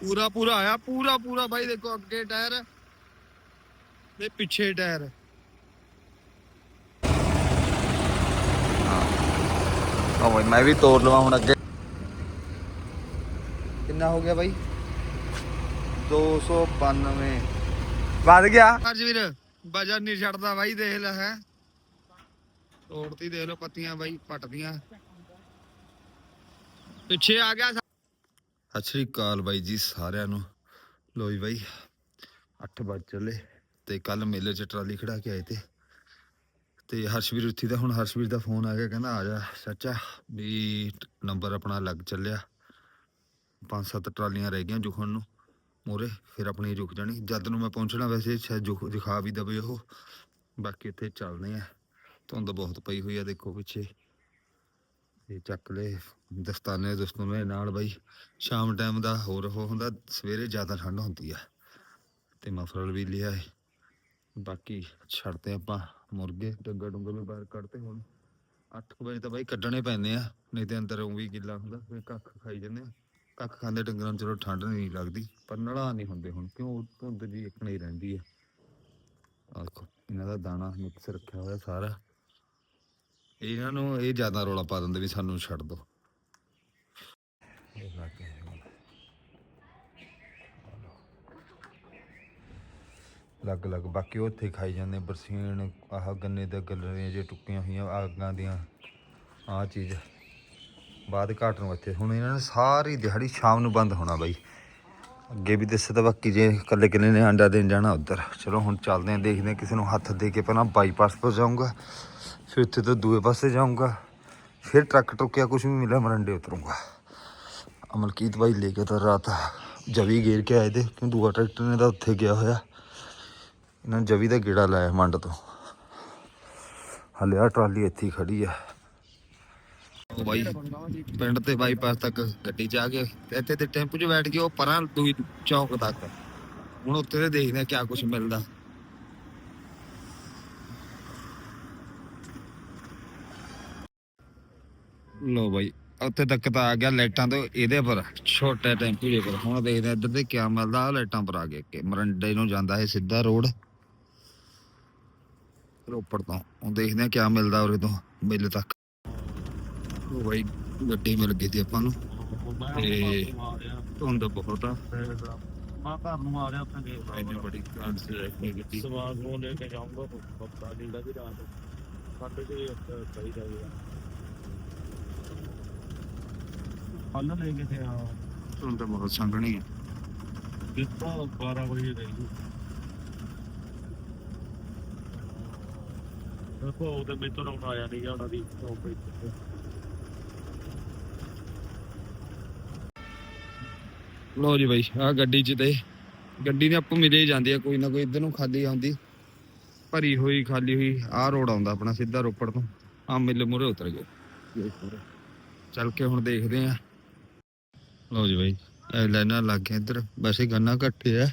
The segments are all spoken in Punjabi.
ਪੂਰਾ ਪੂਰਾ ਆਇਆ ਪੂਰਾ ਪੂਰਾ ਬਾਈ ਦੇਖੋ ਅੱਗੇ ਟਾਇਰ ਤੇ ਪਿੱਛੇ ਟਾਇਰ ਆ ਬਈ ਮੈਂ ਵੀ ਤੋੜ ਲਵਾਂ ਹੁਣ ਅੱਗੇ ਕਿੰਨਾ ਹੋ ਗਿਆ ਬਾਈ 292 ਵੱਧ ਗਿਆ ਅੱਜ ਵੀਰ ਵਜਨ ਨਹੀਂ ਛੱਡਦਾ ਬਾਈ ਦੇਖ ਲੈ ਹੈ ਤੋੜਤੀ ਦੇਖ ਲਓ ਪੱਤੀਆਂ ਬਾਈ ਪੱਟਦੀਆਂ। ਪਿੱਛੇ ਆ ਗਿਆ ਸਤਿ ਸ਼੍ਰੀ ਅਕਾਲ ਬਾਈ ਜੀ ਸਾਰਿਆਂ ਨੂੰ। ਲੋ ਜੀ ਬਾਈ 8 ਵਜ ਚੱਲੇ ਤੇ ਕੱਲ ਮੇਲੇ 'ਚ ਟਰਾਲੀ ਖੜਾ ਕੇ ਆਏ ਤੇ। ਤੇ ਹਰਸ਼ਵੀਰ ਉੱਥੀ ਦਾ, ਹੁਣ ਹਰਸ਼ਵੀਰ ਦਾ ਫੋਨ ਆ ਗਿਆ, ਕਹਿੰਦਾ ਆ ਜਾ ਚਾਚਾ, ਵੀ ਨੰਬਰ ਆਪਣਾ ਲੱਗ ਚੱਲਿਆ। ਪੰਜ ਸੱਤ ਟਰਾਲੀਆਂ ਰਹਿ ਗਈਆਂ ਜੁਖਣ ਨੂੰ, ਮੋਰੇ ਫਿਰ ਆਪਣੀ ਰੁਕ ਜਾਣੀ। ਜਦ ਨੂੰ ਮੈਂ ਪਹੁੰਚਣਾ ਵੈਸੇ ਸ਼ਾਇਦ ਜੁਖ ਦਿਖਾ ਵੀ ਦਵੇ ਉਹ। ਬਾਕੀ ਇੱਥੇ ਚੱਲਦੇ ਆ। ਧੁੰਦ ਬਹੁਤ ਪਈ ਹੋਈ ਆ, ਦੇਖੋ ਪਿੱਛੇ। ਤੇ ਚੱਕ ਲੈ ਦਸਤਾਨੇ ਦਸਤੂਨੇ ਨਾਲ ਬਾਈ। ਸ਼ਾਮ ਟਾਈਮ ਦਾ ਹੋਰ ਉਹ ਹੁੰਦਾ, ਸਵੇਰੇ ਜ਼ਿਆਦਾ ਠੰਡ ਹੁੰਦੀ ਆ। ਤੇ ਮਫਰਲ ਵੀ ਲਿਆ ਹੈ ਬਾਕੀ ਛੱਡਦੇ ਆਪਾਂ ਮੁਰਗੇ ਡੰਗਾ ਡੁੰਗਾ ਵੀ ਬਾਹਰ ਕੱਢਦੇ ਹੁਣ। 8 ਵਜੇ ਤਾਂ ਬਾਈ ਕੱਢਣੇ ਪੈਂਦੇ ਆ, ਨਹੀਂ ਤੇ ਅੰਦਰ ਉਹ ਵੀ ਗਿੱਲਾ ਹੁੰਦਾ, ਫਿਰ ਕੱਖ ਖਾਈ ਜਾਂਦੇ ਆ। ਕੱਖ ਖਾਂਦੇ ਡੰਗਰਾਂ ਨੂੰ ਚਲੋ ਠੰਡ ਨਹੀਂ ਲੱਗਦੀ, ਪਰ ਨੜਾ ਨਹੀਂ ਹੁੰਦੇ ਹੁਣ, ਕਿਉਂ? ਧੁੰਦ ਜੀ ਇੱਕ ਨਹੀਂ ਰਹਿੰਦੀ ਆ। ਆਹ ਇਹਨਾਂ ਦਾ ਦਾਣਾ ਮਿਕਸ ਰੱਖਿਆ ਹੋਇਆ ਸਾਰਾ। ਇਹਨਾਂ ਨੂੰ ਇਹ ਜ਼ਿਆਦਾ ਰੌਲਾ ਪਾ ਦਿੰਦੇ ਵੀ ਸਾਨੂੰ ਛੱਡ ਦਿਓ ਇਹ ਲੱਗ ਗਿਆ ਹੁਣ। ਲੱਗ ਬਾਕੀ ਉੱਥੇ ਖਾਈ ਜਾਂਦੇ ਬਰਸੀਨ, ਆਹ ਗੰਨੇ ਦੇ ਗੱਲਰੇ ਜੇ ਟੁੱਕੀਆਂ ਹੋਈਆਂ, ਆਗਾਂ ਦੀਆਂ, ਆਹ ਚੀਜ਼। ਬਾਅਦ ਘਾਟ ਨੂੰ ਇੱਥੇ, ਹੁਣ ਇਹਨਾਂ ਨੇ ਸਾਰੀ ਦਿਹਾੜੀ ਸ਼ਾਮ ਨੂੰ ਬੰਦ ਹੋਣਾ ਬਾਈ। ਅੱਗੇ ਵੀ ਦੱਸਿਆ ਤਾਂ ਬਾਕੀ ਜੇ ਇਕੱਲੇ ਕੱਲੇ ਨੇ ਆਂਡਾ ਦੇਣ ਜਾਣਾ ਉੱਧਰ। ਚਲੋ ਹੁਣ ਚੱਲਦੇ ਆਂ ਦੇਖਦੇ ਆਂ ਕਿਸੇ ਨੂੰ ਹੱਥ ਦੇ ਕੇ ਪਹਿਲਾਂ ਬਾਈਪਾਸ ਪਰ ਜਾਊਂਗਾ ਫਿਰ ਉੱਥੇ ਤੋਂ ਦੂਏ ਪਾਸੇ ਜਾਊਂਗਾ। ਫਿਰ ਟਰੱਕ ਟੁੱਕਿਆ ਕੁਝ ਵੀ ਮਿਲਿਆ ਮਰੰਡੇ ਉਤਰੂੰਗਾ। ਅਮਲਕੀਤ ਬਾਈ ਲੈ ਕੇ ਤਾਂ ਰਾਤ ਜਵੀ ਗੇਰ ਕੇ ਆਏ ਤੇ ਕਿਉਂ ਦੂਆ ਟਰੈਕਟਰ ਨੇ ਤਾਂ ਉੱਥੇ ਗਿਆ ਹੋਇਆ। ਇਹਨਾਂ ਜਵੀ ਦਾ ਗੇੜਾ ਲਾਇਆ ਮੰਡ ਤੋਂ। ਹਲੇ ਆ ਟਰਾਲੀ ਇੱਥੇ ਖੜੀ ਆ। ਬਾਈ, ਪਿੰਡ ਤੇ ਬਾਈਪਾਸ ਤੱਕ ਗੱਡੀ ਚ ਆ ਗਏ। ਇੱਥੇ ਤੇ ਟੈਂਪੂ 'ਚ ਬੈਠ ਕੇ ਉਹ ਪਰਾਂ ਦੂਈ ਚੌਕ ਤੱਕ। ਹੁਣ ਉੱਥੇ ਤੇ ਦੇਖਦੇ ਆ ਕਿਆ ਕੁਝ ਮਿਲਦਾ। ਲੋ ਬਾਈ ਉੱਥੇ ਤੱਕ ਤਾਂ ਆ ਗਿਆ ਲਾਈਟਾਂ ਤੋਂ ਇਹਦੇ ਪਰ ਛੋਟੇ ਟੈਂਪੂ ਦੇ ਪਰ ਹੁਣ ਦੇਖਦੇ ਆ ਇੱਧਰ ਤੇ ਕਿਆ ਮਿਲਦਾ ਆ ਲਾਈਟਾਂ ਪਰ ਆ ਗਏ ਕਿ ਮਰੰਡੇ ਨੂੰ ਜਾਂਦਾ ਹੈ ਸਿੱਧਾ ਰੋਡ। ਰੋਪੜ ਤੋਂ ਹੁਣ ਦੇਖਦੇ ਆ ਕਿਆ ਮਿਲਦਾ ਉਰੇ ਤੋਂ ਮਿਲ ਤੱਕ। ਉਹ ਬਾਈ ਗੱਡੀ ਮਿਲ ਗਈ ਸੀ ਆਪਾਂ ਨੂੰ ਤੇ ਧੁੰਦ ਬਹੁਤ ਆ। ਮਾਂ ਘਰ ਨੂੰ ਆ ਰਿਹਾ ਉੱਥੇ ਦੇ ਇੰਨੀ ਬੜੀ ਕਾਰ ਸੀ ਇਹ ਗੱਡੀ ਸਵਾਦ ਨੂੰ ਲੈ ਕੇ ਜਾਊਂਗਾ ਪੱਤਾ ਲੀੜਾ ਵੀ ਰਾਤ ਸਾਡੇ ਤੇ ਚਾਹੀਦਾ ਲੈ ਕੇ ਤੇ ਆ। ਧੁੰਦ ਬਹੁਤ ਸੰਘਣੀ ਆ। ਕਿਤੋਂ 12 ਵਜੇ ਗਈ ਦੇਖੋ ਉਹਦੇ ਮੇਤੋਂ ਹੁਣ ਆਇਆ ਨਹੀਂ ਗਿਆ ਉਹਨਾਂ ਦੀ ਉਹ ਪਈ ਲੋ ਜੀ ਬਾਈ ਆ ਗੱਡੀ 'ਚ ਤੇ ਗੱਡੀ ਨੇ ਆਪੂ ਮਿਲੇ ਹੀ ਜਾਂਦੀ ਆ ਕੋਈ ਨਾ ਕੋਈ ਇੱਧਰ ਨੂੰ ਖਾਲੀ ਆਉਂਦੀ। ਭਰੀ ਹੋਈ ਖਾਲੀ ਹੋਈ ਆਹ ਰੋਡ ਆਉਂਦਾ ਆਪਣਾ ਸਿੱਧਾ ਰੋਪੜ ਤੋਂ। ਆ ਮਿਲ ਮੁਰੇ ਉਤਰ ਗਏ। ਚੱਲ ਕੇ ਹੁਣ ਦੇਖਦੇ ਆ। ਲੋ ਜੀ ਬਾਈ, ਇਹ ਲਾਈਨਾਂ ਲੱਗ ਗਿਆ ਇੱਧਰ। ਵੈਸੇ ਗੰਨਾ ਘੱਟੇ ਆ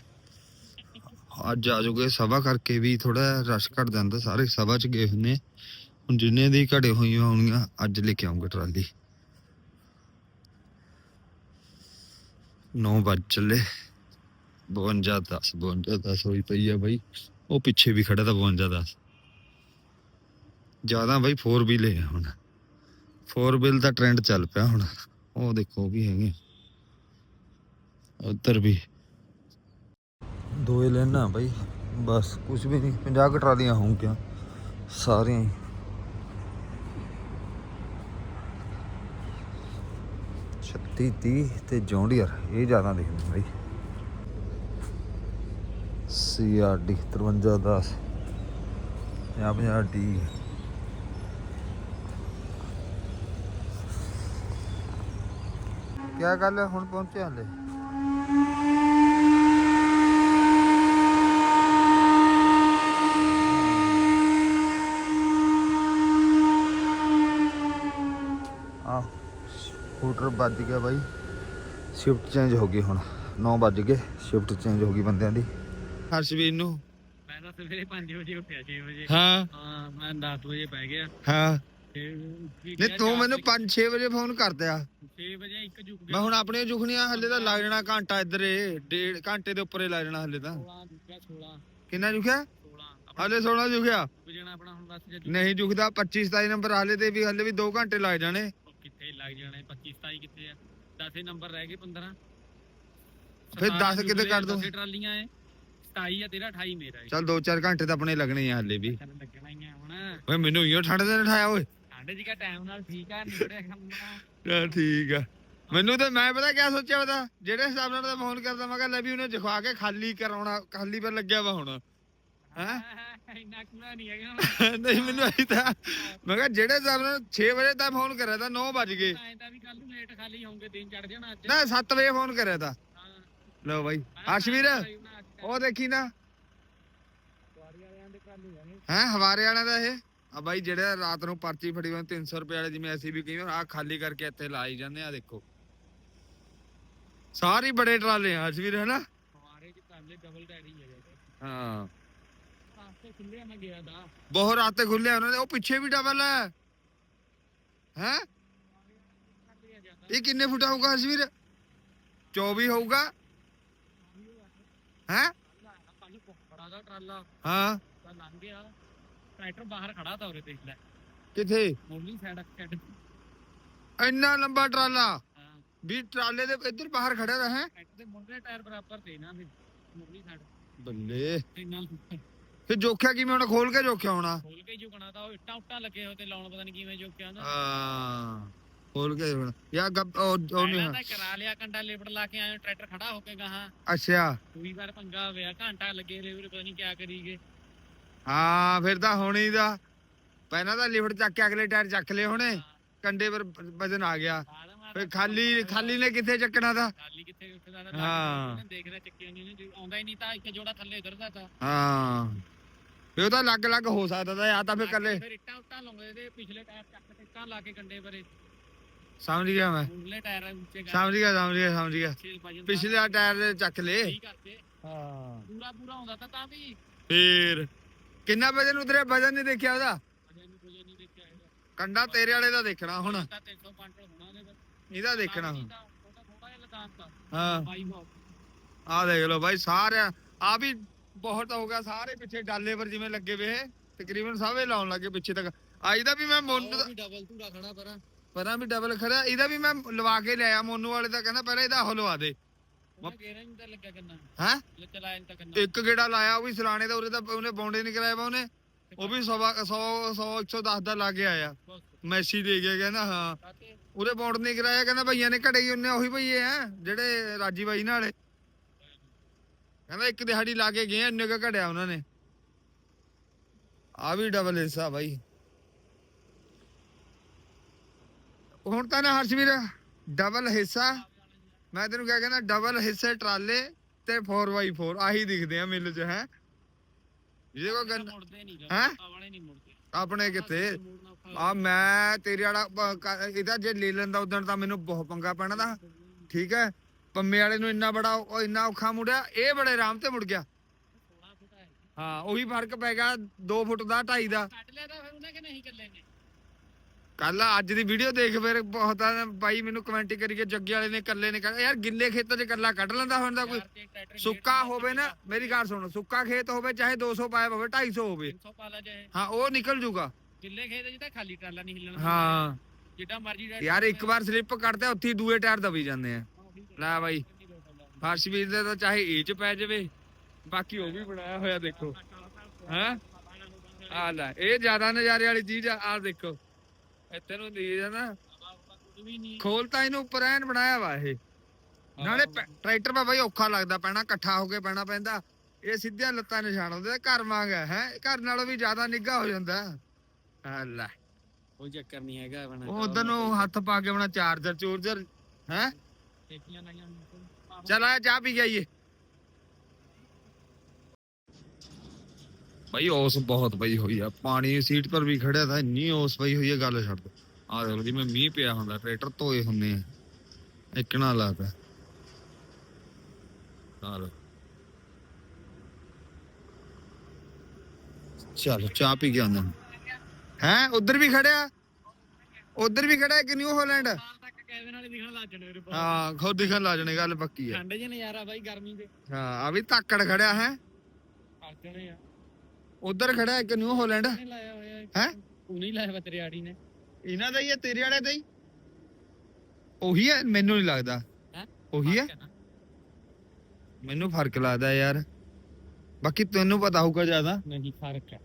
ਅੱਜ ਆ ਜੂਗੇ ਸਭਾ ਕਰਕੇ ਵੀ ਥੋੜਾ ਰਸ਼ ਘਟ ਜਾਂਦਾ, ਸਾਰੇ ਸਭਾ 'ਚ ਗਏ ਹੁੰਨੇ ਹੁਣ ਜਿੰਨੇ ਦੀ ਘੜੇ ਹੋਈਆਂ ਹੋਣਗੀਆਂ, ਅੱਜ ਲੈ ਕੇ ਆਉਂਗੇ ਟਰਾਲੀ। 9 ਵੱਜ ਚੱਲੇ। 52 10 52 10 ਹੋਈ ਪਈ ਆ ਬਾਈ। ਉਹ ਪਿੱਛੇ ਵੀ ਖੜਾ ਤਾਂ 52 10 ਜ਼ਿਆਦਾ ਬਾਈ 4 ਵੀ ਆ ਹੁਣ। 4 ਬਿਲ ਦਾ ਟ੍ਰੈਂਡ ਚੱਲ ਪਿਆ ਹੁਣ। ਉਹ ਦੇਖੋ ਵੀ ਹੈਗੇ। ਉਧਰ ਵੀ। ਦੋਏ ਲੈਣਾ ਬਾਈ, ਬਸ ਕੁਝ ਵੀ ਨਹੀਂ 50 ਕੁ ਟਰਾਲੀਆਂ ਹੋਣਗੀਆਂ ਸਾਰੀਆਂ ਹੀ। ਛੱਤੀ 30 ਤੇ ਜੌਂਡੀਅਰ, ਇਹ ਜ਼ਿਆਦਾ ਦਿਖਦੇ ਬਾਈ। CRD 5310 50 D. ਕਿਆ ਗੱਲ ਹੈ, ਹੁਣ ਪਹੁੰਚੇ ਹਾਲੇ ਆ ਸਕੂਟਰ ਵੱਜ ਗਿਆ ਬਾਈ। ਸ਼ਿਫਟ ਚੇਂਜ ਹੋ ਗਈ ਹੁਣ। 9 ਵੱਜ ਗਏ ਸ਼ਿਫਟ ਚੇਂਜ ਹੋ ਗਈ ਬੰਦਿਆਂ ਦੀ। ਹਰਸ਼ਵੀਰ ਨੂੰ? ਮੈਂ ਤਾਂ ਸਵੇਰੇ 5 ਵਜੇ ਉੱਠਿਆ 6 ਵਜੇ। ਹਾਂ। ਹਾਂ ਮੈਂ 10 ਵਜੇ ਪੈ ਗਿਆ। ਹਾਂ। ਨਹੀਂ ਤੂੰ ਮੈਨੂੰ 5-6 ਵਜੇ ਫੋਨ ਕਰ ਦਿਆ। 6 ਵਜੇ ਇੱਕ ਜੁਗ ਮੈਂ ਹੁਣ ਆਪਣੀਆਂ ਜੁਖਣੀਆਂ ਹੱਲੇ ਤਾਂ ਲੱਗ ਜਾਣਾ ਘੰਟਾ ਇੱਧਰ ਏ ਡੇਢ ਘੰਟੇ ਦੇ ਉੱਪਰ ਹੀ ਲੱਗ ਜਾਣਾ ਹੱਲੇ ਤਾਂ। 16 ਜੁਗਿਆ 16 ਕਿੰਨਾ ਜੁਖਿਆ? 16 ਹੱਲੇ 16 ਜੁਖਿਆ। ਵਜਣਾ ਆਪਣਾ ਹੁਣ ਬਸ ਜੇ ਨਹੀਂ ਜੁਖਦਾ 25 27 ਨੰਬਰ ਹਾਲੇ ਤੇ ਵੀ ਹੱਲੇ ਵੀ 2 ਘੰਟੇ ਲੱਗ ਜਾਣੇ। ਲੱਗ ਜਾਣਾ 25 27 ਕਿੱਥੇ ਆ? 10 ਨੰਬਰ ਰਹਿ ਗਏ 15 ਫਿਰ 10 ਕਿਤੇ ਕੱਢ ਦੋ। 10 ਟਰਾਲੀਆਂ ਐ 27 ਆ ਤੇਰਾ 28 ਮੇਰਾ ਹੈ। ਚੱਲ 2-4 ਘੰਟੇ ਤਾਂ ਆਪਣੇ ਲੱਗਣੇ ਆ ਹੱਲੇ ਵੀ। ਲੱਗਣਾ ਹੀ ਆ ਹੁਣ। ਓਏ ਮੈਨੂੰ ਇਹੋ ਠੰਡ ਦੇ ਉਠਾਇਆ ਓਏ। ਠੰਡ ਜੀ ਕਾ ਟਾਈਮ ਨਾਲ ਠੀਕ ਆ ਨਿਬੜਿਆ ਕੰਮ ਨਾ ਠੀਕ ਆ। ਮੈਨੂੰ ਤਾਂ ਮੈਂ ਪਤਾ ਕਿਆ ਸੋਚਿਆ ਪਤਾ ਜਿਹੜੇ ਹਿਸਾਬ ਨਾਲ ਤਾਂ ਫੋਨ ਕਰਦਾ ਮੈਂ ਕਿਹਾ ਲੈ ਵੀ ਉਹਨੇ ਜਖਵਾ ਕੇ ਖਾਲੀ ਕਰਾਉਣਾ ਖਾਲੀ ਪਰ ਲੱਗਿਆ ਵਾ ਹੁਣ। ਹੈਂ? ਇੰਨਾ ਨਹੀਂ ਹੈਗਾ ਨਹੀਂ ਮੈਨੂੰ ਅਜੇ ਤਾਂ ਮੈਂ ਕਿਹਾ ਜਿਹੜੇ ਹਿਸਾਬ ਨਾਲ 6 ਵਜੇ ਤਾਂ ਫੋਨ ਕਰਿਆ ਤਾਂ 9 ਵੱਜ ਗਏ। ਐਂ ਤਾਂ ਵੀ ਕੱਲ ਨੂੰ ਲੇਟ ਖਾਲੀ ਹੋਣਗੇ ਦਿਨ ਚੜ ਜਾਣਾ ਅੱਜ। ਨਾ 7 ਵਜੇ ਫੋਨ ਕਰਿਆ ਤਾਂ। ਲਓ ਬਾਈ ਅਸ਼ਵੀਰ ਉਹ ਦੇਖੀ ਨਾ। ਦੇ ਨੂੰ ਹੈ ਹਵਾਰੇ ਵਾਲਿਆਂ ਦਾ ਇਹ? ਆ ਬਾਈ ਜਿਹੜੇ ਰਾਤ ਨੂੰ ਪਰਚੀ ਫੜੀ ਹੋਈ 300 ਰੁਪਏ ਵਾਲੇ ਜਿਵੇਂ ਅਸੀਂ ਵੀ ਕਈ ਵਾਰ ਆ ਖਾਲੀ ਕਰਕੇ ਇੱਥੇ ਲਾਈ ਜਾਂਦੇ ਆ ਦੇਖੋ। ਸਾਰੇ ਬੜੇ ਟਰਾਲੇ ਆ ਅਸ਼ਵੀਰ ਹੈ ਨਾ ਹਮਾਰੇ ਚ ਕਾਲੇ ਡਬਲ ਡੈਡੀ ਹੈ ਹਾਂ। ਆਸਤੇ ਖੁੱਲੇ ਮੈਂ ਗਿਆ ਦਾ ਬਹੁਤ ਰਾਤੇ ਖੁੱਲੇ ਉਹਨਾਂ ਦੇ ਉਹ ਪਿੱਛੇ ਵੀ ਡਬਲ ਹੈ। ਹੈ? ਇਹ ਕਿੰਨੇ ਫੁੱਟ ਹੋਊਗਾ ਅਸ਼ਵੀਰ? 24 ਹੋਊਗਾ। ਹੈ? ਕੱਲ ਬੜਾ ਦਾ ਟਰਾਲਾ ਹਾਂ। ਤਾਂ ਲੰਘ ਗਿਆ ਟਰੈਕਟਰ ਬਾਹਰ ਖੜਾ ਤਾ ਉਰੇ ਦੇਖ ਲੈ ਕਿੱਥੇ? ਮੋਲੀ ਸਾਈਡ ਕੱਢ ਇੰਨਾ ਲੰਬਾ ਟਰਾਲਾ? ਵੀ ਟਰਾਲੇ ਦੇ ਇੱਧਰ ਬਾਹਰ ਖੜਿਆ ਦਾ ਹੈ। ਟਰੈਕਟਰ ਦੇ ਮੁੰਡੇ ਟਾਇਰ ਬਰਾਬਰ ਤੇ ਨਾ ਫਿਰ ਮੋਲੀ ਸਾਈਡ ਬੱਲੇ। ਇੰਨਾ ਫਿਰ ਜੋਖਿਆ ਕਿਵੇਂ ਹੁਣ? ਖੋਲ ਕੇ ਜੋਖਿਆ ਹੋਣਾ? ਖੋਲ ਕੇ ਝੁਕਣਾ ਤਾਂ ਉਹ ਇੱਟਾਂ ਉੱਟਾਂ ਲੱਗੇ ਹੋਏ ਤੇ ਲਾਉਣ ਪਤਾ ਨਹੀਂ ਕਿਵੇਂ ਝੁਕਿਆ ਹੁੰਦਾ ਹਾਂ ਖੋਲ ਕੇ ਹੁਣ। ਯਾ ਗੱਬ ਉਹ ਉਹ ਪਹਿਲਾਂ ਨਹੀਂ ਤਾਂ ਕਰਾ ਲਿਆ ਕੰਡਾ ਲੇਬੜ ਲਾ ਕੇ ਆਏ ਟਰੈਕਟਰ ਖੜਾ ਹੋ ਕੇ ਗਾਹਾਂ। ਅੱਛਾ। ਦੂਈ ਵਾਰ ਪੰਗਾ ਹੋਇਆ ਘੰਟਾ ਲੱਗੇ ਲੇਬਰ ਪਤਾ ਨਹੀਂ ਕਿਆ ਕਰੀਗੇ ਹਾਂ ਫਿਰ ਤਾਂ ਹੋਣੀ ਦਾ। ਪਹਿਲਾਂ ਤਾਂ ਲਿਫਟ ਚੱਕ ਕੇ ਅਗਲੇ ਟਾਇਰ ਚੱਕ ਲਏ ਹੋਣੇ। ਕੰਡੇ ਪਰ ਵਜਨ ਆ ਗਿਆ। ਫਿਰ ਖਾਲੀ ਖਾਲੀ ਨੇ ਕਿੱਥੇ ਚੱਕਣਾ ਦਾ ਖਾਲੀ ਕਿੱਥੇ ਉੱਥੇ ਦਾ ਹਾਂ। ਦੇਖਦਾ ਚੱਕਿਆ ਨਹੀਂ ਨੇ ਆਉਂਦਾ ਹੀ ਨਹੀਂ ਤਾਂ ਇੱਕ ਜੋੜਾ ਥੱਲੇ ਉਤਰਦਾ ਤਾਂ। ਹਾਂ। ਫਿਰ ਉਹ ਤਾਂ ਅਲੱਗ ਅਲੱਗ ਹੋ ਸਕਦਾ ਤਾਂ ਆ ਤਾਂ ਫਿਰ ਕੱਲੇ ਫਿਰ ਇੱਟਾਂ ਉੱਟਾਂ ਲਾਉਂਦੇ ਤੇ ਪਿਛਲੇ ਟਾਇਰ ਚੱਕ ਕੇ ਇੱਟਾਂ ਲਾ ਕੇ ਕੰਡੇ ਪਰੇ। ਸਮਝ ਗਿਆ ਮੈਂ। ਮੁੰਡਲੇ ਟਾਇਰ ਉੱਚੇ ਕਰ। ਸਮਝ ਗਿਆ ਸਮਝ ਗਿਆ ਸਮਝ ਗਿਆ। ਪਿਛਲੇ ਟਾਇਰ ਦੇ ਚੱਕ ਸਹੀ ਕਰਦੇ ਹਾਂ। ਪੂਰਾ ਪੂਰਾ ਹੁੰਦਾ ਤਾਂ ਤਾਂ ਵੀ। ਫੇਰ। ਕਿੰਨਾ ਵਜਨ ਉਤਰਿਆ ਵਜਨ ਨਹੀਂ ਦੇਖਿਆ ਉਹਦਾ? ਅਜੇ ਨੂੰ ਕੋਈ ਨਹੀਂ ਦੇਖਿਆ ਹੈਗਾ ਕੰਡਾ ਤੇਰੇ ਵਾਲੇ ਦਾ ਦੇਖਣਾ ਹੁਣ। ਤਾਂ 300 ਕੁਆਂਟਲ ਹੋਣਾ ਉਹਦੇ ਵਿੱਚ ਇਹਦਾ। ਦੇਖਣਾ ਹੁਣ। ਉਹਦਾ ਥੋੜਾ ਜਿਹਾ ਲਦਾਨ ਤਾਂ। ਹਾਂ। ਆ ਦੇਖ ਲਓ ਬਾਈ ਸਾਰੇ ਆ ਵੀ ਬਹੁਤ ਹੋ ਗਿਆ ਸਾਰੇ ਪਿੱਛੇ ਡਾਲੇ ਪਰ ਜਿਵੇਂ ਲੱਗੇ ਵੇ ਤਕਰੀਬਨ ਸਾਰੇ ਲਾਉਣ ਲੱਗੇ ਪਿੱਛੇ ਤੱਕ। ਆ ਇਹਦਾ ਵੀ ਮੈਂ ਮੁੰਨ ਵੀ ਡਬਲ ਧੂੜਾ ਖੜਾ ਪਰਾਂ। ਪਰਾਂ ਵੀ ਡਬਲ ਖੜਾ ਇਹਦਾ ਵੀ ਮੈਂ ਲਵਾ ਕੇ ਲਿਆਇਆ ਮੋਨੂ ਵਾਲੇ ਦਾ ਕਹਿੰਦਾ ਪਹਿਲਾਂ ਇਹਦਾ ਉਹ ਲਵਾ ਦੇ। ਹੈ? ਇੱਕ ਗੇੜਾ ਲਾਇਆ ਉਹ ਵੀ ਸਲਾਣੇ ਦਾ ਉਰੇ ਤਾਂ ਉਹਨੇ ਬੌਂਡੇ ਨਹੀਂ ਕਰਾਇਆ ਵਾ ਉਹਨੇ। ਉਹ ਵੀ 100 100 100 110 ਦਾ ਲਾ ਕੇ ਆਇਆ। ਮੈਸੀ ਦੇ ਗਿਆ ਕਹਿੰਦਾ ਹਾਂ। ਉਹਦੇ ਬੌਂਡ ਨਹੀਂ ਕਰਾਇਆ ਕਹਿੰਦਾ ਭਈਆਂ ਨੇ ਘੜੇ ਹੀ ਉਹਨੇ ਉਹੀ ਭਈਏ ਆ ਜਿਹੜੇ ਰਾਜੀ ਬਾਈ ਨਾਲੇ। ਕਹਿੰਦਾ ਇੱਕ ਦਿਹਾੜੀ ਲਾ ਕੇ ਗਏ ਇੰਨੇ ਕੁ ਘੜਿਆ ਉਹਨਾਂ ਨੇ। ਆ ਵੀ ਡਬਲ ਹਿੱਸਾ ਬਾਈ। ਹੁਣ ਤਾਂ ਨਾ ਹਰਸ਼ਵੀਰ ਡਬਲ ਹਿੱਸਾ। ਮੈਂ ਤੈਨੂੰ ਕਿਹਾ ਕਹਿੰਦਾ ਡਬਲ ਹਿੱਸੇ ਟਰਾਲੇ ਤੇ 4x4 ਆਹੀ ਦਿਖਦੇ ਆ ਮਿਲ 'ਚ ਹੈ। ਜਿਹਦੇ ਕੋ ਗੰਨ ਹੈਂ? ਆਪਣੇ ਕਿੱਥੇ? ਆ ਮੈਂ ਤੇਰੇ ਵਾਲਾ ਇਹਦਾ ਜੇ ਲੈ ਲੈਂਦਾ ਉਦੋਂ ਤਾਂ ਮੈਨੂੰ ਬਹੁਤ ਪੰਗਾ ਪੈਣਾ ਦਾ। ਠੀਕ ਹੈ? ਪੰਮੇ ਵਾਲੇ ਨੂੰ ਇੰਨਾ ਬੜਾ ਉਹ ਇੰਨਾ ਔਖਾ ਮੁੜਿਆ ਇਹ ਬੜੇ ਆਰਾਮ ਤੇ ਮੁੜ ਗਿਆ। 16 ਫੁੱਟ ਹੈ ਉਹੀ ਫ਼ਰਕ ਪੈ ਗਿਆ 2 ਫੁੱਟ ਦਾ 2.5 ਦਾ। ਕੱਟ ਲਿਆ ਤਾਂ ਫਿਰ ਉਹਨੇ ਕਿ ਨਹੀਂ ਕੱਲੇ ਨੇ? ਕੱਲ ਅੱਜ ਦੀ ਵੀਡੀਓ ਦੇਖ ਫਿਰ ਬਹੁਤ ਆ ਬਾਈ ਮੈਨੂੰ ਕਮੈਂਟ ਕਰੀ ਕਿ ਜੱਗੇ ਵਾਲੇ ਨੇ ਇਕੱਲੇ ਨੇ ਕੱਢ- ਯਾਰ ਗਿੱਲੇ ਖੇਤਾਂ 'ਚ ਇਕੱਲਾ ਕੱਢ ਲੈਂਦਾ ਕੋਈ। ਯਾਰ ਤੇ ਟਰੈਕਟਰ ਸੁੱਕਾ ਹੋਵੇ ਨਾ ਮੇਰੀ ਗੱਲ ਸੁਣ ਸੁੱਕਾ ਖੇਤ ਹੋਵੇ ਚਾਹੇ 200 ਪਾਇਆ ਹੋਵੇ 250 ਹੋਵੇ। 300 ਪਾਲਾ ਜਾਏ ਹਾਂ ਉਹ ਨਿਕਲ ਜੂਗਾ। ਗਿੱਲੇ ਖੇਤ ਚ ਤਾਂ ਖਾਲੀ ਟਰਾਲਾ ਨਹੀਂ ਹਿੱਲਣਾ ਹਾਂ। ਜਿੱਡਾ ਮਰਜ਼ੀ ਦਾ ਯਾਰ ਇੱਕ ਵਾਰ ਸਲਿੱਪ ਕੱਢਦੇ ਉੱਥੇ ਦੂਏ ਟਾਇਰ ਦਬੀ ਜਾਂਦੇ ਆ। ਲੈ ਬਾਈ ਹਰਸ਼ਵੀਰ ਦੇ ਤਾਂ ਚਾਹੇ ਇਹ ਚ ਪੈ ਜਾਵੇ ਬਾਕੀ ਉਹ ਵੀ ਬਣਾਇਆ ਹੋਇਆ ਦੇਖੋ। ਹੈਂ? ਆ ਲੈ ਇਹ ਜ਼ਿਆਦਾ ਨਜ਼ਾਰੇ ਵਾਲੀ ਚੀਜ਼ ਆ ਆ ਦੇਖੋ। ਇੱਥੇ ਨੂੰ ਦੀ ਨਾ। ਖੋਲ ਤਾਂ ਇਹਨੂੰ ਉੱਪਰ ਐਨ ਬਣਾਇਆ ਵਾ ਇਹ। ਨਾਲੇ ਟਰੈਕਟਰ ਪਾ ਬਾਈ ਔਖਾ ਲੱਗਦਾ ਪੈਣਾ ਇਕੱਠਾ ਹੋ ਕੇ ਪੈਣਾ ਪੈਂਦਾ। ਇਹ ਸਿੱਧੀਆਂ ਲੱਤਾਂ ਨਿਸ਼ਾਨ ਹੁੰਦੇ ਘਰ ਵਾਂਗ ਹੈ? ਘਰ ਨਾਲੋਂ ਵੀ ਜ਼ਿਆਦਾ ਨਿੱਘਾ ਹੋ ਜਾਂਦਾ। ਆ ਲੈ। ਕੋਈ ਚੱਕਰ ਨਹੀਂ ਹੈਗਾ ਬਣਾ ਉਹ ਉਧਰ ਨੂੰ ਹੱਥ ਪਾ ਕੇ ਆਪਣਾ ਚਾਰਜਰ ਚੂਰਜਰ ਹੈ? ਟੇਕੀਆਂ ਲਾਈਆਂ ਚਲ ਆ ਚਾਹ ਪੀ ਕੇ ਆਈਏ। ਭਾਈ ਉਸ ਬਹੁਤ ਪਈ ਹੋਈ ਆ। ਪਾਣੀ ਸੀਟ ਪਰ ਵੀ ਖੜਿਆ ਤਾਂ ਇੰਨੀ ਉਸ ਪਈ ਹੋਈ ਆ, ਗੱਲ ਛੱਡ ਦੋ। ਆ ਦੇਖ ਲਓ ਜਿਵੇਂ ਮੀਂਹ ਪਿਆ ਹੁੰਦਾ, ਟਰੈਕਟਰ ਧੋਏ ਹੁੰਦੇ ਆ। ਇੱਕ ਨਾ ਲਾਤਾ ਆ ਚਲ। ਚਾਹ ਪੀ ਕੇ ਆਉਂਦਾ ਹੈ, ਉਧਰ ਵੀ ਖੜਿਆ? ਉਧਰ ਵੀ ਖੜਿਆ ਕਿ ਨਿਊ ਹਾਲੈਂਡ? ਦਿਖਣ ਲੱਗ ਜਣੇ ਮੇਰੇ ਹਾਂ ਖੁਦ ਦਿਖਣ ਲਾ ਜਣੇ ਗੱਲ ਪੱਕੀ ਆ। ਠੰਡ ਚ ਨਜ਼ਾਰਾ ਬਾਈ ਗਰਮੀ ਦੇ। ਹਾਂ ਆ ਵੀ ਤਾਕੜ ਖੜਿਆ ਹੈ? ਆ ਜਣੇ ਆ। ਉਧਰ ਖੜਿਆ ਇੱਕ ਨਿਊ ਹਾਲੈਂਡ ਨਹੀਂ ਲਾਇਆ ਹੋਇਆ ਹੈ? ਉਹ ਨਹੀਂ ਲਾਇਆ ਤੇਰੇ ਆੜੀ ਨੇ। ਇਹਨਾਂ ਦਾ ਹੀ ਹੈ ਤੇਰੇ ਵਾਲੇ ਦਾ ਹੀ? ਉਹੀ ਹੈ ਮੈਨੂੰ ਨਹੀਂ ਲੱਗਦਾ। ਹੈਂ? ਉਹੀ ਹੈ ਮੈਨੂੰ ਫ਼ਰਕ ਲੱਗਦਾ ਯਾਰ। ਬਾਕੀ ਤੈਨੂੰ ਪਤਾ ਹੋਊਗਾ ਜ਼ਿਆਦਾ। ਨਹੀਂ ਫ਼ਰਕ ਹੈ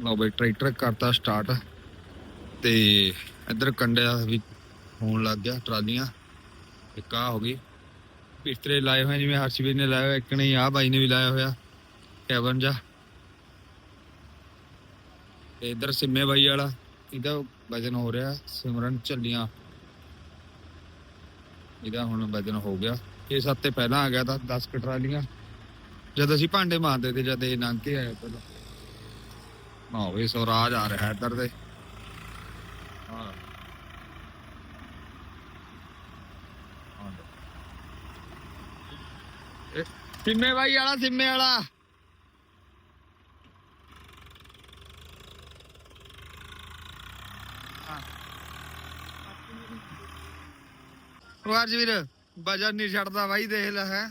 ਲਓ ਬਈ ਟਰੈਕਟਰ ਕਰਤਾ ਸਟਾਰਟ ਤੇ ਇੱਧਰ ਕੰਡਿਆ ਵੀ ਹੋਣ ਲੱਗ ਗਿਆ, ਟਰਾਲੀਆਂ। ਇੱਕ ਆ ਹੋ ਗਈ। ਪਿਸਤਰੇ ਲਾਏ ਹੋਏ ਜਿਵੇਂ ਹਰਸ਼ਵੀਰ ਨੇ ਲਾਇਆ ਹੋਇਆ, ਇੱਕ ਨੇ ਆ ਬਾਈ ਨੇ ਵੀ ਲਾਇਆ ਹੋਇਆ, ਕੈਬਨ ਜਾ ਤੇ ਇੱਧਰ ਸਿੰਮੇ ਬਾਈ ਵਾਲਾ, ਇਹਦਾ ਵਜਨ ਹੋ ਰਿਹਾ, ਸਿਮਰਨ ਚੱਲੀਆਂ ਇਹਦਾ ਹੁਣ ਵਜਨ ਹੋ ਗਿਆ। ਇਹ ਸੱਤ ਤੇ ਪਹਿਲਾਂ ਆ ਗਿਆ ਤਾਂ 10 ਕੁ ਟਰਾਲੀਆਂ। ਜਦ ਅਸੀਂ ਭਾਂਡੇ ਮਾਰਦੇ ਤੇ ਜਦ ਇਹ ਲੰਘ ਕੇ ਆਇਆ ਪਹਿਲਾਂ। ਨਾ ਵੇ ਸਵਰਾਜ ਆ ਰਿਹਾ ਇੱਧਰ ਦੇ ਸਿੰਮੇ ਬਾਈ ਵਾਲਾ, ਸਿੰਮੇ ਵਾਲਾ। ਵਾਰ ਵੀਰ ਵਜਨ ਨਹੀਂ ਛੱਡਦਾ ਬਾਈ, ਦੇਖ ਲੈ ਹੈ।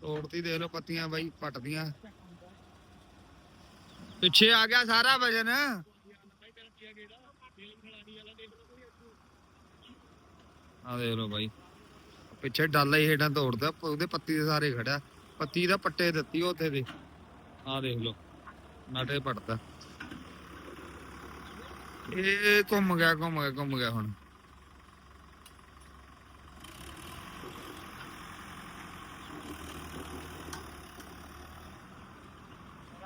ਤੋੜਤੀ ਦੇਖ ਲੋ ਪੱਤੀਆਂ ਬਾਈ, ਪੱਟਦੀਆਂ। ਪਿੱਛੇ ਆ ਗਿਆ ਸਾਰਾ ਵਜਨ। ਆ ਦੇਖ ਲੋ ਬਾਈ। ਪਿੱਛੇ ਡਾਲਾ ਹੀ ਹੇਠਾਂ ਤੋੜਦਾ ਉਹਦੇ ਪੱਤੀ ਦੇ ਸਾਰੇ ਖੜਿਆ। ਪੱਤੀ ਦਾ ਪੱਟੇ ਦਿੱਤੀ ਉੱਥੇ ਦੇ। ਆ ਦੇਖ ਲੋ ਨਾਟੇ ਪੜਦਾ ਇਹ ਘੁੰਮ ਗਿਆ ਘੁੰਮ ਗਿਆ ਘੁੰਮ ਗਿਆ ਹੁਣ।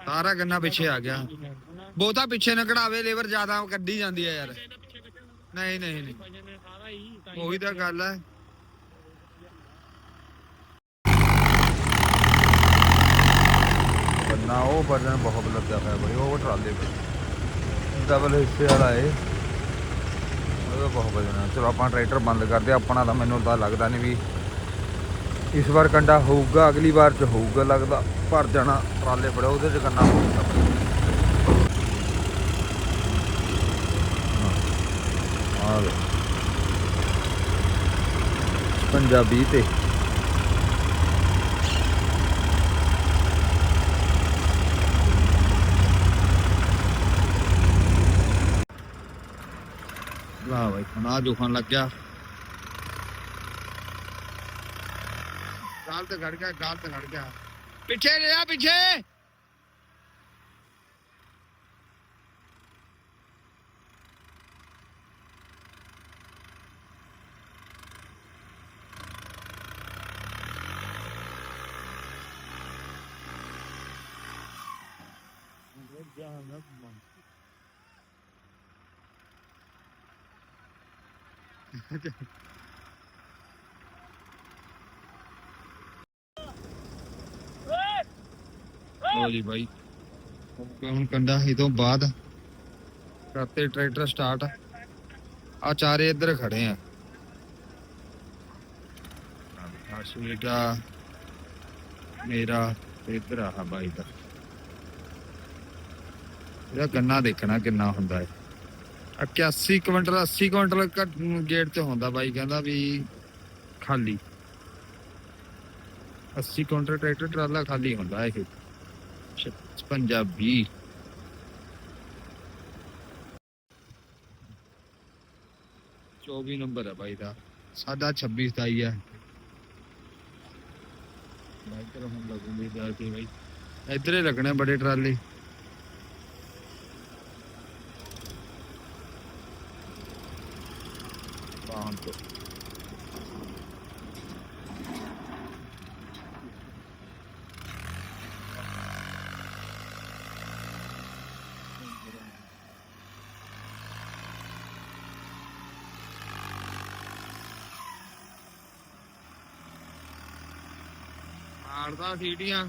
ਸਾਰਾ ਗੰਨਾ ਪਿੱਛੇ ਆ ਗਿਆ। ਬਹੁਤਾ ਪਿੱਛੇ ਨਾ ਕਢਾਵੇ ਲੇਬਰ ਜ਼ਿਆਦਾ ਕੱਢੀ ਜਾਂਦੀ ਹੈ ਯਾਰ। ਨਹੀਂ ਨਹੀਂ ਨਹੀਂ। ਉਹੀ ਤਾਂ ਗੱਲ ਹੈ ਨਾ, ਉਹ ਵਜਨ ਬਹੁਤ ਲੱਗਿਆ ਹੋਇਆ ਬਈ, ਉਹ ਟਰਾਲੇ ਵਿੱਚ ਡਬਲ ਹਿੱਸੇ ਵਾਲਾ ਏ ਉਹਦਾ ਬਹੁਤ ਵਜਨ ਚਲੋ, ਆਪਾਂ ਟਰੈਕਟਰ ਬੰਦ ਕਰਦੇ ਆਪਣਾ ਤਾਂ ਮੈਨੂੰ ਤਾਂ ਲੱਗਦਾ ਨਹੀਂ ਵੀ ਇਸ ਵਾਰ ਕੰਡਾ ਹੋਊਗਾ, ਅਗਲੀ ਵਾਰ ਚ ਹੋਊਗਾ ਲੱਗਦਾ। ਭਰ ਜਾਣਾ ਟਰਾਲੇ ਬੜਾ, ਉਹਦੇ ਚ ਕਰਨਾ ਹੋਊਗਾ। ਪੰਜਾਬੀ ਤੇ ਲਾ ਬਾਈ ਹੁਣ ਆ ਦੁਖਣ ਲੱਗ ਗਿਆ ਗਾਲ ਤੇ ਘੜ ਗਿਆ, ਗਾਲ ਤੇ ਘੜ ਗਿਆ। ਪਿੱਛੇ ਰਿਹਾ ਪਿੱਛੇ। ਲੋ ਜੀ ਬਾਈ। ਹੁਣ ਕੰਡਾ ਇਹ ਤੋਂ ਬਾਅਦ ਕਰਤੇ ਟਰੈਕਟਰ ਸਟਾਰਟ। ਆ ਚਾਰੇ ਇੱਧਰ ਖੜੇ ਆ। ਆਸ਼ਵੀ ਦਾ ਮੇਰਾ ਇੱਧਰ ਆ ਬਾਈ ਦਾ। ਇਹਦਾ ਗੰਨਾ ਦੇਖਣਾ ਕਿੰਨਾ ਹੁੰਦਾ ਹੈ। 81 ਕੁਇੰਟਲ 80 ਕੁਇੰਟਲ ਗੇਟ ਤੇ ਹੁੰਦਾ ਬਾਈ, ਕਹਿੰਦਾ ਵੀ ਖਾਲੀ। 80 ਕੁਇੰਟਲ ਟਰੈਕਟਰ ਟਰਾਲਾ ਖਾਲੀ ਹੁੰਦਾ ਇਹ। 56 20 24 ਨੰਬਰ ਹੈ ਬਾਈ ਦਾ। ਸਾਡਾ 26 27 ਹੈ ਬਾਈ ਤੇਰਾ ਹੁਣ ਲੱਗੂਗੀ ਜਾ ਕੇ ਬਾਈ। ਇੱਧਰ ਲੱਗਣੇ ਬੜੇ ਟਰਾਲੇ। ਬਾਹਨ ਸੀਟੀਆਂ।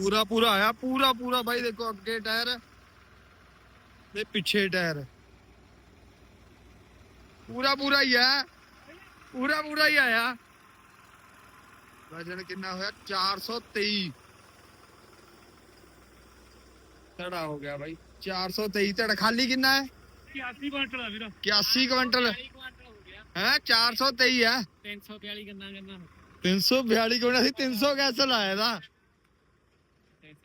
ਪੂਰਾ ਪੂਰਾ ਆਇਆ ਪੂਰਾ ਪੂਰਾ ਬਾਈ ਦੇਖੋ ਅੱਗੇ ਟਾਇਰ ਤੇ ਪਿੱਛੇ ਟਾਇਰ। ਪੂਰਾ ਪੂਰਾ ਹੀ ਆ ਪੂਰਾ ਪੂਰਾ ਹੀ ਆਇਆ। ਵਜਨ ਕਿੰਨਾ ਹੋਇਆ? 423 ਧੜਾ ਹੋ ਗਿਆ ਬਾਈ 423 ਧੜਾ। ਖਾਲੀ ਕਿੰਨਾ ਹੈ? 81 ਕੁਇੰਟਲ ਆ ਵੀਰ। 81 ਕੁਇੰਟਲ। 40 ਕੁਇੰਟਲ ਹੋ ਗਿਆ। ਹੈ 423 ਹੈ 342 ਗੰਨਾ ਗੰਨਾ 342 ਕੁਇੰਟਲ ਸੀ 300 ਕੈਸੇ ਲਾਇਆ ਦਾ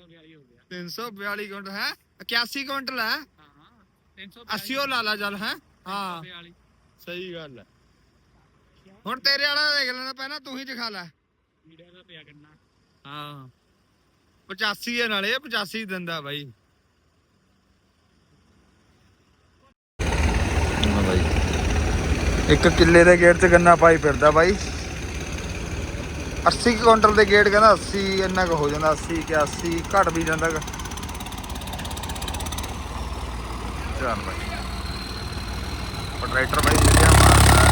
342 ਹੋ ਗਿਆ। 342 ਕੁਇੰਟਲ ਹੈ? 81 ਕੁਇੰਟਲ ਹੈ? ਹਾਂ ਹਾਂ 342 80 ਉਹ ਲਾ ਲਾ ਚੱਲ ਹੈ? ਹਾਂ। 42 ਸਹੀ ਗੱਲ ਹੈ। ਹੁਣ ਤੇਰੇ ਵਾਲਾ ਦੇਖ ਲੈਣਾ ਪਹਿਲਾਂ ਤੂੰ ਹੀ ਦਿਖਾ ਲੈ। ਵੀਡੀਓ ਦਾ ਪਿਆ ਗੰਨਾ ਹਾਂ। 85 ਹੈ ਨਾਲੇ 85 ਦਿੰਦਾ ਬਾਈ। ਬਾਈ। ਇੱਕ ਕਿੱਲੇ ਦੇ ਗੇਟ 'ਚ ਗੰਨਾ ਪਾਈ ਫਿਰਦਾ ਬਾਈ। 80 ਕੁਇੰਟਲ ਦੇ ਗੇਟ ਕਹਿੰਦਾ 80 ਇੰਨਾ ਕੁ ਹੋ ਜਾਂਦਾ 80 ਕਿ 80 ਘਟ ਵੀ ਜਾਂਦਾ ਗਾ। ਚੱਲ ਬਾਈ। ਟਰੈਕਟਰ ਬਾਈ ਮਿਲਿਆ ਮਾਰਦਾ।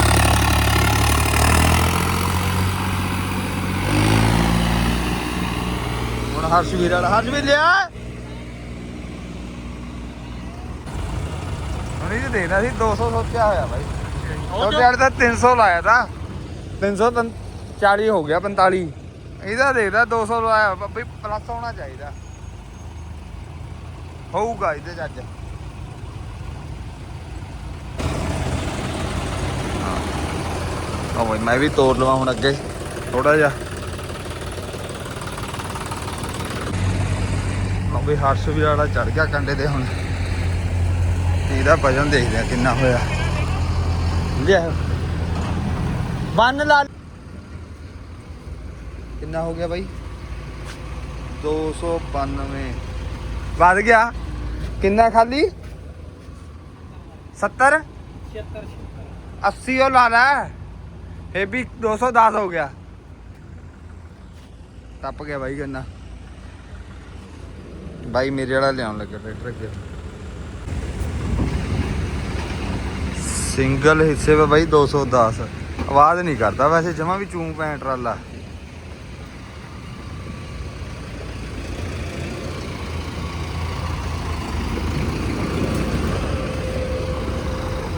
ਹੁਣ ਹਰਸ਼ਵੀਰ ਵਾਲਾ ਹਰਸ਼ਵੀਰ ਲਿਆ। ਹੁਣ ਇਹ ਦੇਖਦਾ ਸੀ 200 ਸੋਚਿਆ ਹੋਇਆ ਬਾਈ। ਉਹ ਤੇ ਤਾਂ। 300 ਲਾਇਆ ਤਾਂ 340 ਹੋ ਗਿਆ 45 ਇਹਦਾ ਦੇਖਦਾ 200 ਲਾਇਆ ਵਾ, ਪਲੱਸ ਹੋਣਾ ਚਾਹੀਦਾ। ਹੋਊਗਾ ਇਹਦੇ ਚ ਅੱਜ। ਹਾਂ। ਮੈਂ ਵੀ ਤੋੜ ਲਵਾਂ ਹੁਣ ਅੱਗੇ ਥੋੜਾ ਜਿਹਾ। ਉਹ ਵੀ ਹਰਸ਼ ਵੀ ਵਾਲਾ ਚੜ ਗਿਆ ਕੰਡੇ ਤੇ ਹੁਣ। ਇਹਦਾ ਵਜਨ ਦੇਖਦੇ ਆ ਕਿੰਨਾ ਹੋਇਆ। ਲਿਆ ਬੰਨ ਲਾ ਕਿੰਨਾ ਹੋ ਗਿਆ ਬਾਈ 292 ਵੱਧ ਗਿਆ ਕਿੰਨਾ ਖਾਲੀ 70 76 80 ਉਹ ਲਾ ਲੈ ਇਹ ਵੀ 210 ਹੋ ਗਿਆ ਟੱਪ ਗਿਆ ਬਾਈ ਗੰਨਾ ਬਾਈ ਮੇਰੇ ਵਾਲਾ ਲਿਆਉਣ ਲੱਗਾ ਟਰੈਕਟਰ ਅੱਗੇ ਸਿੰਗਲ ਹਿੱਸੇ 'ਤੇ ਬਾਈ 210 ਆਵਾਜ਼ ਨਹੀਂ ਕਰਦਾ ਵੈਸੇ ਜਮਾ ਵੀ ਚੂੰ ਪੈ ਟਰਾਲਾ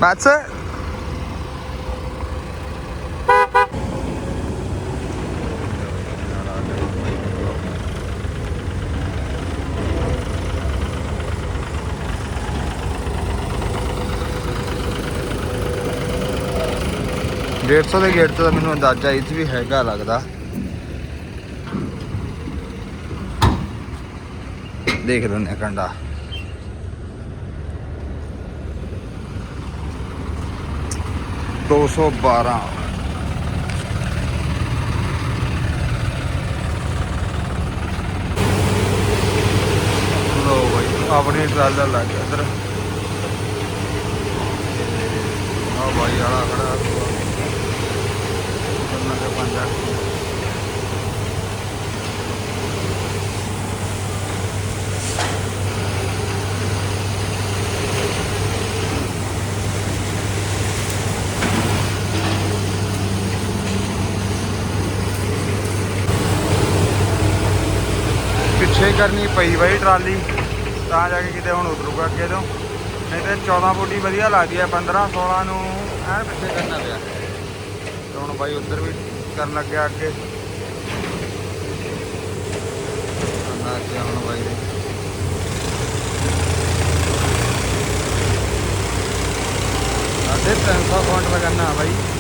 ਬਸ ਡੇਢ ਸੌ ਦੇ ਗੇਟ ਤੋਂ ਮੈਨੂੰ ਅੰਦਾਜ਼ਾ ਇਹ ਵੀ ਹੈਗਾ ਲੱਗਦਾ। ਦੇਖ ਲੈਂਦੇ ਹਾਂ ਕੰਡਾ। ਦੋ ਸੌ ਬਾਰਾਂ। ਲੋ ਬਾਈ, ਆਪਣੀ ਟਰਾਲਾ ਲੱਗ ਗਿਆ ਇਧਰ। ਆ ਬਾਈ ਵਾਲਾ ਖੜਾ। ਕਰਨਾ ਕੇ ਪੰਜਾ ਪਿੱਛੇ ਕਰਨੀ ਪਈ ਬਾਈ ਟਰਾਲੀ, ਤਾਂ ਜਾ ਕੇ ਕਿਤੇ ਹੁਣ ਉਤਰੂਗਾ ਅੱਗੇ ਤੋਂ। ਨਹੀਂ ਤੇ 14 ਬੋਡੀ ਵਧੀਆ ਲੱਗਦੀ ਹੈ 15 16 ਨੂੰ ਐਨ ਪਿੱਛੇ ਕਰਨਾ ਪਿਆ। ਤੇ ਹੁਣ ਬਾਈ ਉੱਧਰ ਵੀ ਕਰਨ ਲੱਗਿਆ ਅੱਗੇ। ਨਾ ਕਿ ਹੁਣ ਬਾਈ। ਦੇ ਸਾਡੇ 300 ਫੁੱਟ ਲਗਾਨਾ ਬਾਈ।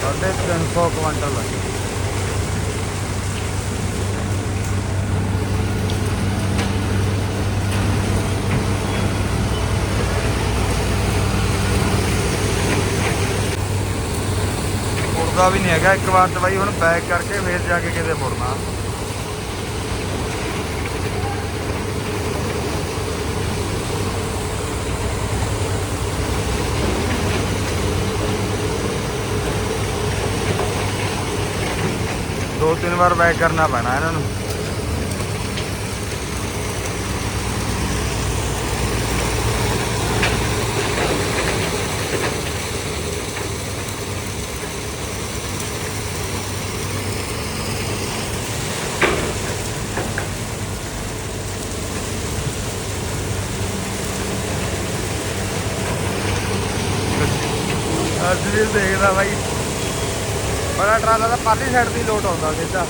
ਸਾਢੇ 300 ਕੁਇੰਟਲ ਮੁੜਦਾ ਵੀ ਨਹੀਂ ਹੈਗਾ, ਇੱਕ ਵਾਰ ਤੇ ਬਾਈ ਹੁਣ ਪੈਕ ਕਰਕੇ ਫੇਰ ਜਾ ਕੇ ਕਿਤੇ ਮੁੜਨਾ ਦੋ ਤਿੰਨ ਵਾਰ ਬੈਕ ਕਰਨਾ ਪੈਣਾ ਇਹਨਾਂ ਨੂੰ। ਅੱਜ ਵੀ ਦੇਖਦਾ ਬਾਈ। ਬੜਾ ਟਰਾਲਾ ਤਾਂ ਪਾਲੀ ਸਾਈਡ ਦੀ ਲੋਟ ਆਉਂਦਾ ਸਿੱਧਾ।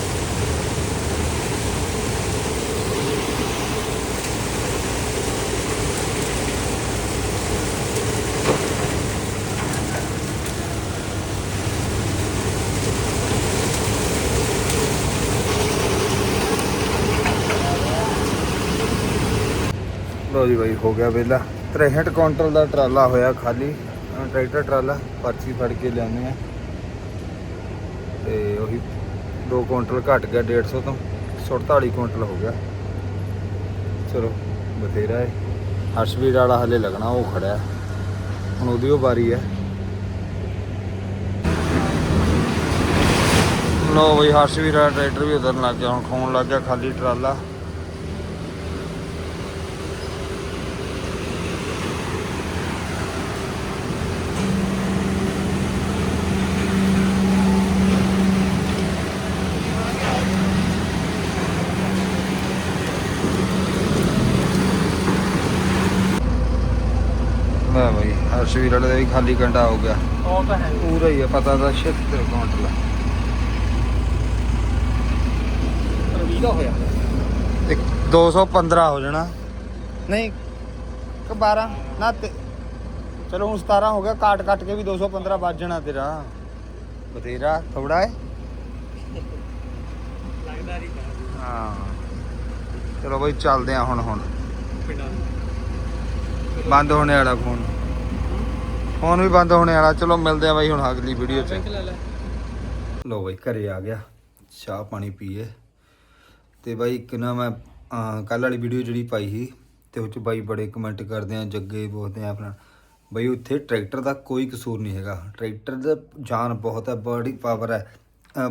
ਲੋ ਜੀ ਬਾਈ, ਹੋ ਗਿਆ ਵੇਲਾ। 63 ਕੁਇੰਟਲ ਦਾ ਟਰਾਲਾ ਹੋਇਆ ਖਾਲੀ। ਟਰੈਕਟਰ ਟਰਾਲਾ, ਪਰਚੀ ਫੜ ਕੇ ਲਿਆਉਂਦੇ ਆ। ਤੇ ਉਹੀ 2 ਕੁਇੰਟਲ ਘਟ ਗਿਆ 150 ਤੋਂ 47 ਕੁਇੰਟਲ ਹੋ ਗਿਆ। ਚਲੋ, ਬਥੇਰਾ ਹੈ ਹਰਸ਼ਵੀਰ ਵਾਲਾ ਹਲੇ ਲੱਗਣਾ, ਉਹ ਖੜਿਆ। ਹੁਣ ਉਹਦੀ ਉਹ ਵਾਰੀ ਹੈ। ਲੋ ਬਈ, ਹਰਸ਼ਵੀਰ ਵਾਲਾ ਟਰੈਕਟਰ ਵੀ ਉਧਰ ਲੱਗ ਗਿਆ, ਹੁਣ ਖੋਣ ਲੱਗ ਗਿਆ ਖਾਲੀ ਟਰਾਲਾ ਮੈਂ ਹਰਸ਼ਵੀਰ ਵਾਲੇ ਦਾ ਵੀ ਖਾਲੀ ਕੰਡਾ ਹੋ ਗਿਆ। ਉਹ ਤਾਂ ਹੈ ਪੂਰਾ ਹੀ ਹੈ ਪਤਾ ਦਾ 76 ਕੁਇੰਟਲ ਆ। ਰਵੀ ਦਾ ਹੋਇਆ। ਇੱਕ 215 ਹੋ ਜਾਣਾ। ਨਹੀਂ ਕਿ 12 ਨਾ ਤੇ ਚਲੋ ਹੁਣ 17 ਹੋ ਗਿਆ ਕਾਟ ਕੱਟ ਕੇ ਵੀ 215 ਵੱਜ ਜਾਣਾ ਤੇਰਾ। ਬਥੇਰਾ ਥੋੜਾ ਹੈ। ਲੱਗਦਾ ਨਹੀਂ ਹਾਂ। ਚਲੋ ਬਈ ਚੱਲਦੇ ਆ ਹੁਣ ਹੁਣ। ਬੰਦ ਹੋਣੇ ਵਾਲਾ ਫੋਨ। ਫੋਨ ਵੀ ਬੰਦ ਹੋਣੇ ਵਾਲਾ। ਚਲੋ ਮਿਲਦੇ ਆ ਬਾਈ ਹੁਣ ਅਗਲੀ ਵੀਡੀਓ 'ਚ। ਲੈ ਬਾਈ ਘਰੇ ਆ ਗਿਆ। ਚਾਹ ਪਾਣੀ ਪੀਏ। ਤੇ ਬਾਈ ਇੱਕ ਨਾ ਮੈਂ ਕੱਲ ਵਾਲੀ ਵੀਡੀਓ ਜਿਹੜੀ ਪਾਈ ਸੀ ਤੇ ਉਹ ਚ ਬਾਈ ਬੜੇ ਕਮੈਂਟ ਕਰਦੇ ਆ ਜੱਗੇ ਬੋਲਦੇ ਆ ਆਪਣਾ। ਬਈ ਉੱਥੇ ਟਰੈਕਟਰ ਦਾ ਕੋਈ ਕਸੂਰ ਨਹੀਂ ਹੈਗਾ। ਟਰੈਕਟਰ ਦਾ ਜਾਨ ਬਹੁਤ ਹੈ ਬੜੀ ਪਾਵਰ ਹੈ।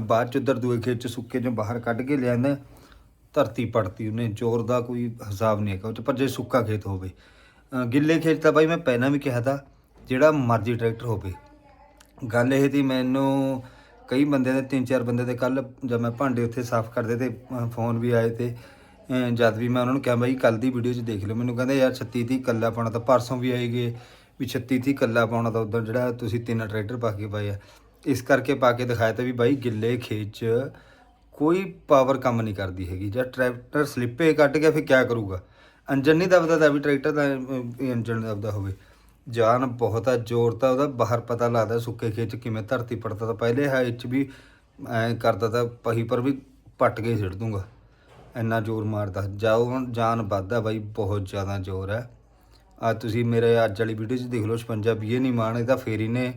ਬਾਅਦ ਚ ਉਧਰ ਦੂਏ ਖੇਤ ਚ ਸੁੱਕੇ ਚੋਂ ਬਾਹਰ ਕੱਢ ਕੇ ਲਿਆਂਦਾ। ਧਰਤੀ ਪੜਤੀ ਉਹਨੇ ਜ਼ੋਰ ਦਾ ਕੋਈ ਹਿਸਾਬ ਨਹੀਂ ਹੈਗਾ ਉਹ ਚ ਪਰ ਜੇ ਸੁੱਕਾ ਖੇਤ ਹੋਵੇ। ਗਿੱਲੇ ਖੇਤ ਤਾਂ ਬਾਈ ਮੈਂ ਪਹਿਲਾਂ ਵੀ ਕਿਹਾ ਤਾ। ਜਿਹੜਾ ਮਰਜ਼ੀ ਟਰੈਕਟਰ ਹੋਵੇ। ਗੱਲ ਇਹ ਸੀ ਮੈਨੂੰ ਕਈ ਬੰਦਿਆਂ ਦੇ ਤਿੰਨ ਚਾਰ ਬੰਦੇ ਦੇ ਕੱਲ ਜਦ ਮੈਂ ਭਾਂਡੇ ਉੱਥੇ ਸਾਫ਼ ਕਰਦੇ ਤੇ ਫੋਨ ਵੀ ਆਏ ਤੇ ਜਦ ਵੀ ਮੈਂ ਉਹਨਾਂ ਨੂੰ ਕਿਹਾ ਬਾਈ ਕੱਲ ਦੀ ਵੀਡੀਓ 'ਚ ਦੇਖ ਲਿਓ। ਮੈਨੂੰ ਕਹਿੰਦੇ ਯਾਰ 36 ਦੀ ਕੱਲਾ ਪਾਉਣਾ ਤਾਂ ਪਰਸੋਂ ਵੀ ਆਏਗੇ ਵੀ 36 ਦੀ ਕੱਲਾ ਪਾਉਣਾ ਤਾਂ ਉਦੋਂ ਜਿਹੜਾ ਤੁਸੀਂ ਤਿੰਨ ਟਰੈਕਟਰ ਪਾ ਕੇ ਪਾਏ ਆ। ਇਸ ਕਰਕੇ ਪਾ ਕੇ ਦਿਖਾਇਆ ਤਾਂ ਵੀ ਬਾਈ ਗਿੱਲੇ ਖੇਤ 'ਚ ਕੋਈ ਪਾਵਰ ਕੰਮ ਨਹੀਂ ਕਰਦੀ ਹੈਗੀ। ਜਾਂ ਟਰੈਕਟਰ ਸਲਿੱਪੇ ਕੱਟ ਗਿਆ ਫਿਰ ਕਿਆ ਕਰੂਗਾ? ਇੰਜਨ ਨਹੀਂ ਦਬਦਾ ਤਾਂ ਵੀ ਟਰੈਕਟਰ ਦਾ ਅਹ, ਇੰਜਨ ਦਬਦਾ ਹੋਵੇ। ਜਾਨ ਬਹੁਤ ਆ, ਜ਼ੋਰ ਤਾਂ ਉਹਦਾ ਬਾਹਰ ਪਤਾ ਲੱਗਦਾ, ਸੁੱਕੇ ਖੇਤ 'ਚ ਕਿਵੇਂ ਧਰਤੀ ਪੜਦਾ ਤਾਂ ਪਹਿਲੇ ਹੈ ਚ ਵੀ ਐ ਕਰਦਾ ਤਾਂ ਪਹੀ ਪਰ ਵੀ ਪੱਟ ਕੇ ਸਿੱਟ ਦੂੰਗਾ। ਇੰਨਾ ਜ਼ੋਰ ਮਾਰਦਾ। ਜਾਓ ਹੁਣ, ਜਾਨ ਵੱਧਦਾ ਬਾਈ, ਬਹੁਤ ਜ਼ਿਆਦਾ ਜ਼ੋਰ ਹੈ। ਆ ਤੁਸੀਂ ਮੇਰੇ ਅੱਜ ਵਾਲੀ ਵੀਡੀਓ 'ਚ ਦੇਖ ਲਓ 56 ਵੀਹ ਨਹੀਂ ਮਾਣ ਇਹਦਾ ਫੇਰ ਹੀ ਨੇ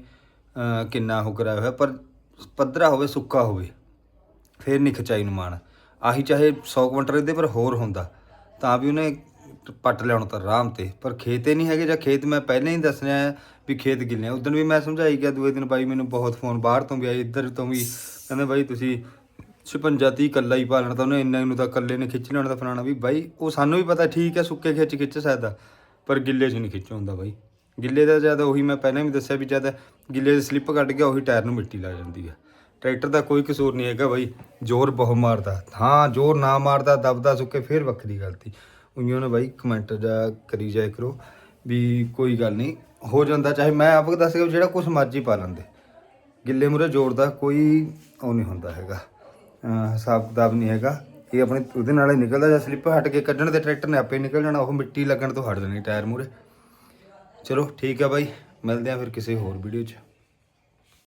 ਕਿੰਨਾ ਉਹ ਕਰਾਇਆ ਹੋਇਆ, ਪਰ ਪੱਧਰਾ ਹੋਵੇ, ਸੁੱਕਾ ਹੋਵੇ, ਫੇਰ ਨਹੀਂ ਖਚਾਈ ਨੂੰ ਮਾਣ ਆਹੀ ਚਾਹੇ 100 ਕੁਇੰਟਲ ਇਹਦੇ ਪਰ ਹੋਰ ਹੁੰਦਾ, ਤਾਂ ਵੀ ਉਹਨੇ ਪੱਟ ਲਿਆਉਣ ਤਾਂ ਆਰਾਮ ਤੇ, ਪਰ ਖੇਤੇ ਨਹੀਂ ਹੈਗੇ ਜਾਂ ਖੇਤ ਮੈਂ ਪਹਿਲਾਂ ਹੀ ਦੱਸਣਾ ਹੈ ਵੀ ਖੇਤ ਗਿੱਲੇ ਆ। ਉਦੋਂ ਵੀ ਮੈਂ ਸਮਝਾਈ ਗਿਆ, ਦੂਏ ਦਿਨ ਬਾਈ ਮੈਨੂੰ ਬਹੁਤ ਫੋਨ ਬਾਹਰ ਤੋਂ ਵੀ ਆਏ, ਇੱਧਰ ਤੋਂ ਵੀ। ਕਹਿੰਦੇ ਬਾਈ ਤੁਸੀਂ 56 30 ਕੱਲਾ ਹੀ ਪਾਲਣਾ ਤਾਂ ਉਹਨੇ ਇੰਨਾ ਨੂੰ ਤਾਂ ਕੱਲੇ ਨੇ ਖਿੱਚ ਲੈਣਾ ਤਾਂ ਫਲਾਣਾ ਵੀ। ਬਾਈ ਉਹ ਸਾਨੂੰ ਵੀ ਪਤਾ ਠੀਕ ਹੈ, ਸੁੱਕੇ ਖਿੱਚ ਖਿੱਚ ਸਕਦਾ, ਪਰ ਗਿੱਲੇ 'ਚ ਨਹੀਂ ਖਿੱਚ ਹੁੰਦਾ ਬਾਈ। ਗਿੱਲੇ ਦਾ ਜ਼ਿਆਦਾ ਉਹੀ ਮੈਂ ਪਹਿਲਾਂ ਵੀ ਦੱਸਿਆ ਵੀ ਜਦ ਗਿੱਲੇ ਦੀ ਸਲਿੱਪ ਕੱਢ ਗਿਆ ਉਹੀ ਟਾਇਰ ਨੂੰ ਮਿੱਟੀ ਲਾ ਜਾਂਦੀ ਹੈ। ਟਰੈਕਟਰ ਦਾ ਕੋਈ ਕਸੂਰ ਨਹੀਂ ਹੈਗਾ ਬਾਈ, ਜ਼ੋਰ ਬਹੁਤ ਮਾਰਦਾ। ਹਾਂ, ਜ਼ੋਰ ਨਾ ਮਾਰਦਾ, ਦਬਦਾ ਸੁੱਕੇ, ਫੇਰ ਵੱਖਰੀ ਗਲਤੀ ਤੀ ਉਈਓ ਨੇ ਬਾਈ ਕਮੈਂਟ ਜਾ ਕਰੀ ਜਾਇਆ ਕਰੋ ਵੀ ਕੋਈ ਗੱਲ ਨਹੀਂ, ਹੋ ਜਾਂਦਾ ਚਾਹੇ ਮੈਂ ਆਪ ਦੱਸ ਗਿਆ ਜਿਹੜਾ ਕੁਝ ਮਰਜ਼ੀ ਪਾ ਲੈਂਦੇ। ਗਿੱਲੇ ਮੂਰੇ ਜੋੜਦਾ ਕੋਈ ਉਹ ਨਹੀਂ ਹੁੰਦਾ ਹੈਗਾ। ਹਿਸਾਬ ਕਿਤਾਬ ਨਹੀਂ ਹੈਗਾ। ਇਹ ਆਪਣੇ ਉਹਦੇ ਨਾਲ ਹੀ ਨਿਕਲਦਾ ਜਾਂ ਸਲਿੱਪ ਹਟ ਕੇ ਕੱਢਣ ਤੇ ਟਰੈਕਟਰ ਨੇ ਆਪੇ ਨਿਕਲ ਜਾਣਾ, ਉਹ ਮਿੱਟੀ ਲੱਗਣ ਤੋਂ ਹਟ ਜਾਣੀ ਟਾਇਰ ਮੂਰੇ ਚਲੋ ਠੀਕ ਹੈ ਬਾਈ, ਮਿਲਦੇ ਆ ਫਿਰ ਕਿਸੇ ਹੋਰ ਵੀਡੀਓ 'ਚ।